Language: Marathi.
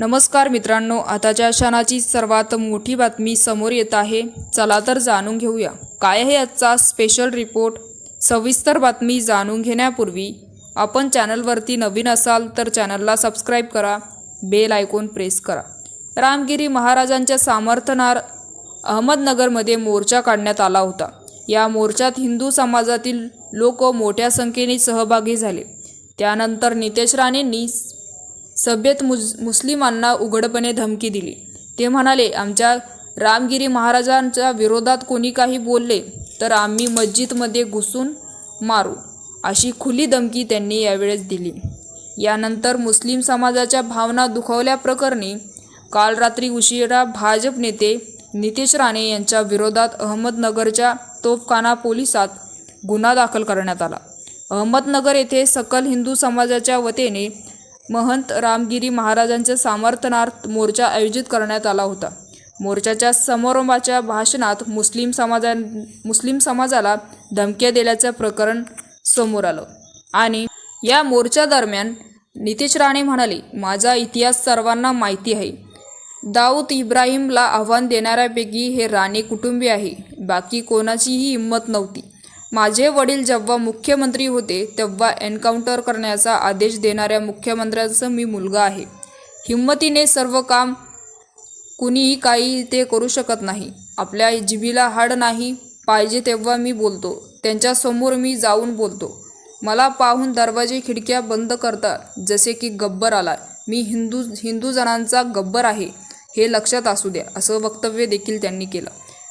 नमस्कार मित्रांनो आताच्या क्षणाची सर्वात मोठी बातमी समोर येत आहे. चला तर जाणून घेऊया. काय आहे आजचा स्पेशल रिपोर्ट सविस्तर बातमी जाणून घेण्यापूर्वी आपण चॅनलवरती नवीन असाल तर चॅनलला सबस्क्राईब करा बेल आयकॉन प्रेस करा. रामगिरी महाराजांच्या समर्थनार अहमदनगरमध्ये मोर्चा काढण्यात आला होता. या मोर्चात हिंदू समाजातील लोक मोठ्या संख्येने सहभागी झाले. त्यानंतर नितेश राणेंनी सभेत मुस मुस्लिमांना उघडपणे धमकी दिली. ते म्हणाले आमच्या रामगिरी महाराजांच्या विरोधात कोणी काही बोलले तर आम्ही मस्जिदमध्ये घुसून मारू. अशी खुली धमकी त्यांनी यावेळेस दिली. यानंतर मुस्लिम समाजाच्या भावना दुखावल्याप्रकरणी काल रात्री उशिरा भाजप नेते नितेश राणे यांच्या विरोधात अहमदनगरच्या तोफखाना पोलिसात गुन्हा दाखल करण्यात आला. अहमदनगर येथे सकल हिंदू समाजाच्या वतीने महंत रामगिरी महाराजांच्या समर्थनार्थ मोर्चा आयोजित करण्यात आला होता. मोर्चाच्या समारंभाच्या भाषणात मुस्लिम समाजा मुस्लिम समाजाला धमक्या दिल्याचं प्रकरण समोर आलं. आणि या मोर्चा दरम्यान नितेश राणे म्हणाले माझा इतिहास सर्वांना माहिती आहे. दाऊद इब्राहिमला आव्हान देणाऱ्यापैकी हे राणे कुटुंबीय आहे. बाकी कोणाचीही हिंमत नव्हती. माझे वडील जेव्हा मुख्यमंत्री होते तेव्हा एन्काउंटर करण्याचा आदेश देणाऱ्या मुख्यमंत्र्यांचं मी मुलगा आहे. हिंमतीने सर्व काम कुणीही काही ते करू शकत नाही. आपल्या जिभीला हाड नाही पाहिजे तेव्हा मी बोलतो. त्यांच्यासमोर मी जाऊन बोलतो. मला पाहून दरवाजे खिडक्या बंद करतात जसे की गब्बर आला. मी हिंदू हिंदू जणांचा गब्बर आहे हे लक्षात असू द्या असं वक्तव्य देखील त्यांनी केलं.